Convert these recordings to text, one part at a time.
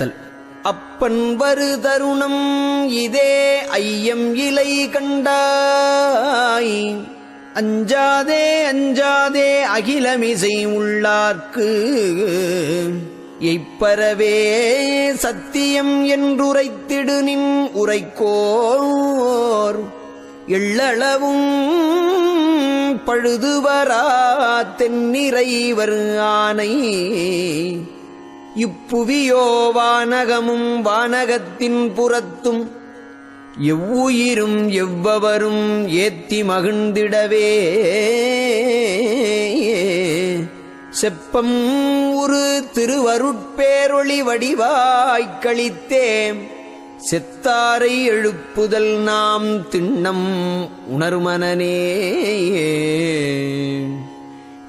அடுத்தல் அப்பன் வரு தருணம் இதே ஐயம் இலை கண்டாய். அஞ்சாதே அஞ்சாதே அகிலமிசை உள்ளார்க்கு. எய்ப்பரவே சத்தியம் என்றுரைத்திடு நின் உரைக்கோர். எள்ளளவும் பழுதுவரா தென்னிறைவர் ஆனை. இப்புவியோ வானகமும் வானகத்தின் புறத்தும் எவ்வுயிரும் எவ்வவரும் ஏத்தி மகிழ்ந்திடவே. செப்பம் ஒரு திருவருட்பேரொளி வடிவாய்க் கழித்தேம் செத்தாரை எழுப்புதல் நாம் திண்ணம் உணர்மனனே.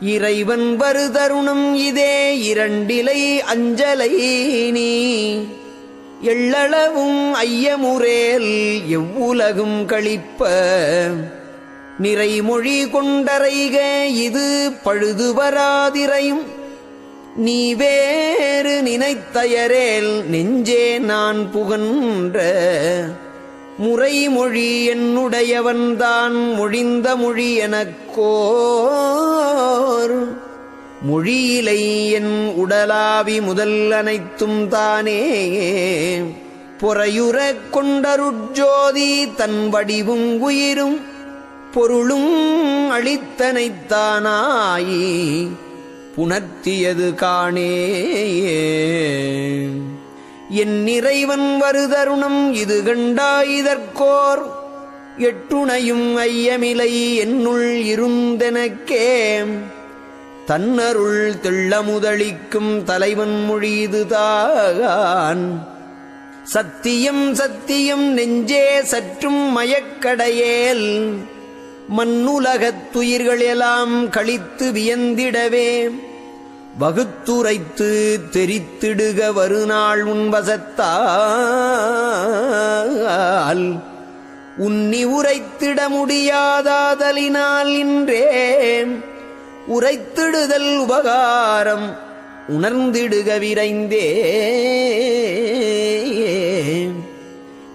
இறைவன் வரு தருணம் இதே இரண்டிலை அஞ்சலை நீ. எள்ளளவும் ஐயமுரேல் எவ்வுலகும் கழிப்ப. நிறைமொழி கொண்டரைக இது பழுது வராதிரையும். நீ வேறு நினைத்தயரேல் நெஞ்சே நான் புகன்ற. முறைமொழி என்னுடையவன்தான் மொழிந்த மொழி எனக்கோர். மொழியிலை என் உடலாவி முதல் அனைத்தும் தானே. பொறையுற கொண்டருட்ஜோதி தன் வடிவும் உயிரும் பொருளும் அளித்தனைத்தானாயி புணர்த்தியது காணே என் நிறைவன் வருதருணம் இது கண்டாயிதற்கோர் எட்டுணையும் ஐயமிலை என்னுள் இருந்தெனக்கே தன்னருள் தெள்ளமுதளிக்கும் தலைவன் மொழிதுதான் சத்தியம் சத்தியம் நெஞ்சே சற்றும் மயக்கடையேல். மண்ணுலகத்துயிர்கள் துயிர்களெல்லாம் கழித்து வியந்திடவே. வகுத்துரைத்து தெரித்திடுக வருநாள் உன்வசத்தால் உன்னி உரைத்திட முடியாதாதலினால் இன்றேன். உரைத்திடுதல் உபகாரம் உணர்ந்திடுக விரைந்தே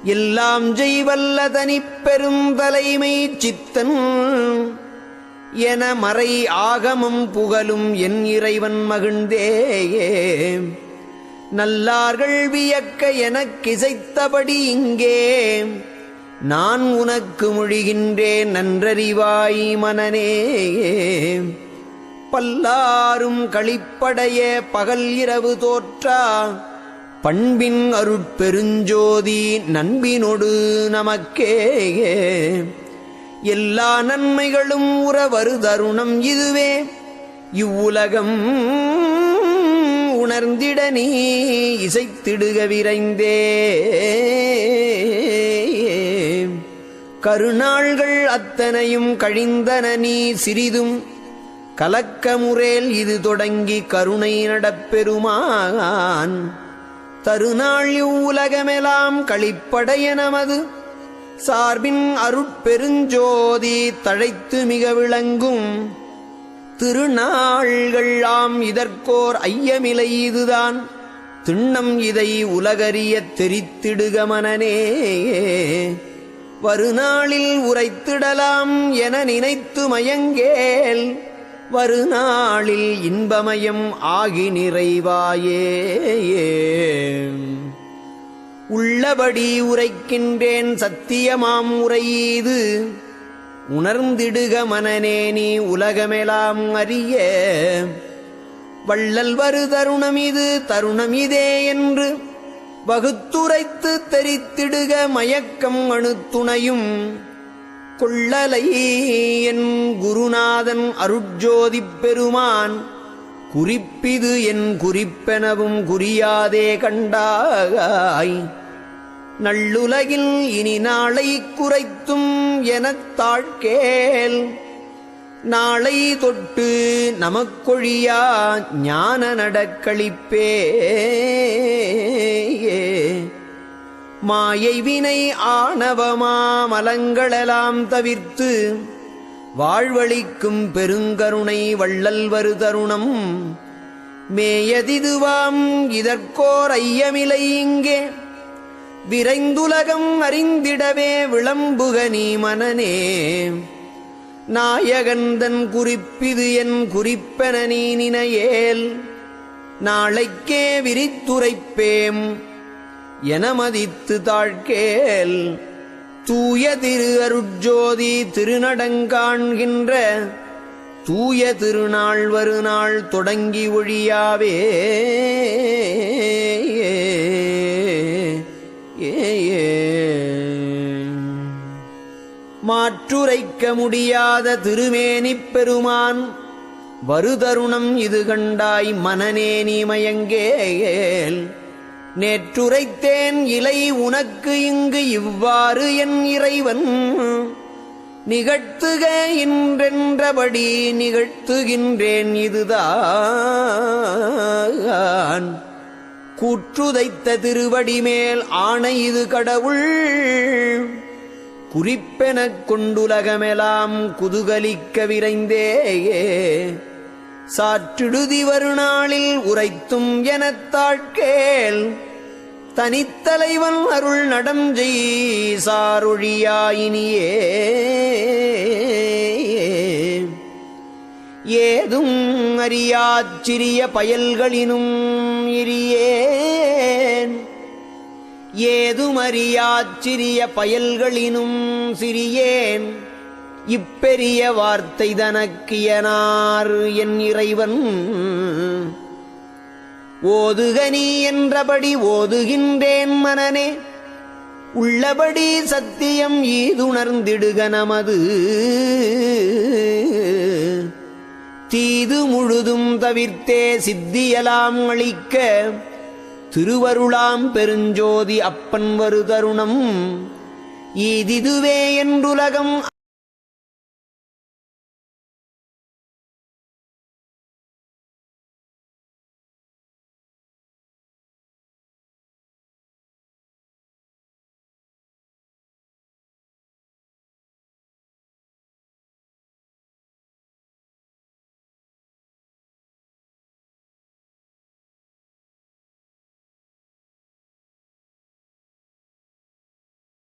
எல்லாம் செய்வல்ல தனிப்பெரும் தலைமை சித்தன். என மறை ஆகமும் புகழும் என் இறைவன் மகிழ்ந்தேயே. நல்லார்கள் வியக்க எனக்கிசைத்தபடி இங்கே. நான் உனக்கு மொழிகின்றேன் நன்றறிவாய் மனநேயே. பல்லாரும் களிப்படைய பகல் இரவு தோற்றா. பண்பின் அருட்பெருஞ்சோதி நண்பினொடு நமக்கேயே. எல்லா நன்மைகளும் உறவரு தருணம் இதுவே. இவ்வுலகம் உணர்ந்திட நீ இசைத்திடுக விரைந்தே. கருநாள்கள் அத்தனையும் கழிந்தன நீ சிறிதும். கலக்கமுறேல் இது தொடங்கி கருணை நடப்பெருமான். தருநாள் இவ்வுலகமெல்லாம் கழிப்படைய நமது சார்பின் அருட்பெருஞ்சோதி தழைத்து மிக விளங்கும் திருநாள்கள்லாம் இதற்கோர் ஐயமிலை இதுதான். திண்ணம் இதை உலகறிய தெரித்திடுக மனனே வருநாளில் உரைத்திடலாம் என நினைத்து மயங்கேல். வருநாளில் இன்பமயம் ஆகி நிறைவாயே. உள்ளபடி உரைக்கின்றேன் சத்தியமாம் உரையீது. உணர்ந்திடுக மனநே நீ உலகமெலாம் அறிய. வள்ளல் வரு தருணம் இது தருணம் இதே என்று வகுத்துரைத்து தெரித்திடுக மயக்கம் அணுத்துணையும். கொள்ளலை என் குருநாதன் அருட்ஜோதிப் பெருமான் குறிப்பிது என் குறிப்பெனவும் குறியாதே கண்டாய் நல்லுலகில் இனி நாளை குறைத்தும் எனத் தாழ்கேல் நாளை தொட்டு நமக்கொழியா ஞான நடக்களிப்பே மாயை வினை ஆணவமா மலங்களெல்லாம் தவிர்த்து வாழ்வழிக்கும் பெருங்கருணை வள்ளல் வரு தருணம் மேயதிதுவாம் இதற்கோர் ஐயமிலை இங்கே. விரைந்துலகம் அறிந்திடவே விளம்புக நீ மனனே நாயகந்தன் குறிப்பிது என் குறிப்பென நீ நினையேல். நாளைக்கே விரித்துரைப்பேம் என மதித்து தாழ்கேல். தூய திரு அருட்ஜோதி திருநடங்காண்கின்ற தூய திருநாள் வருநாள் தொடங்கி ஒழியாவே. ஏ மாற்றுரைக்க முடியாத திருமேனிப் பெருமான் வருதருணம் இது கண்டாய் மனநேனி நீ மயங்கேல். நேற்றுரைத்தேன் இலை உனக்கு இங்கு இவ்வாறு என் இறைவன். நிகழ்த்துக இன்றென்றபடி நிகழ்த்துகின்றேன் இதுதான். கூற்றுதைத்த திருவடி மேல் ஆணை இது கடவுள். குறிப்பெனக் கொண்டுலகமெலாம் குதுகலிக்க விரைந்தேயே. சாற்றிடுதி வருநாளில் உரைத்தும் எனத் தாழ்கேள். தனித்தலைவன் அருள் நடஞ்செய் சாருழியாயினியே. ஏதும் அறியாச்சிறிய பயல்களினும் இரியேன். ஏதும் அறியாச்சிறிய பயல்களினும் சிறியேன். இப்பெரிய வார்த்தை தனக்கியனார் என் இறைவன். ஓதுக நீ என்றபடி ஓதுகின்றேன் மனனே. உள்ளபடி சத்தியம் ஈதுணர்ந்திடுக நமது. தீது முழுதும் தவிர்த்தே சித்தியலாம் அளிக்க. திருவருளாம் பெருஞ்சோதி அப்பன் வரு தருணம் ஈதிதுவே என்றுலகம்